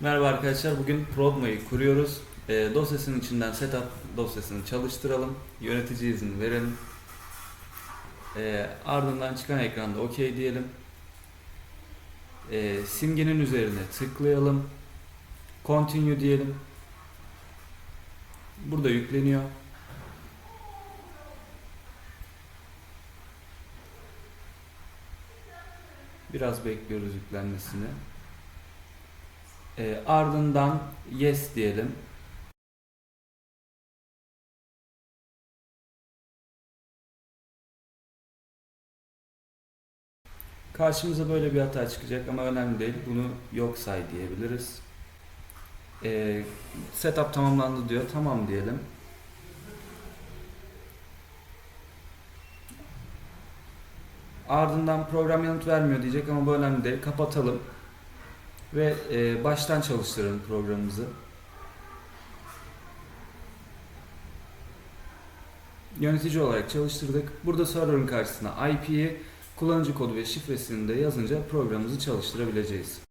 Merhaba arkadaşlar, bugün Prodma'yı kuruyoruz. Ee, dosyasının içinden setup dosyasını çalıştıralım. Yönetici izni verelim. Ee, ardından çıkan ekranda OK diyelim. Ee, simgenin üzerine tıklayalım. Continue diyelim. Burada yükleniyor. Biraz bekliyoruz yüklenmesini. E, ardından yes diyelim. Karşımıza böyle bir hata çıkacak ama önemli değil. Bunu yok say diyebiliriz. E, setup tamamlandı diyor. Tamam diyelim. Ardından program yanıt vermiyor diyecek ama bu önemli değil. Kapatalım ve e, baştan çalıştıralım programımızı. Yönetici olarak çalıştırdık. Burada server'ın karşısına IP'yi, kullanıcı kodu ve şifresini de yazınca programımızı çalıştırabileceğiz.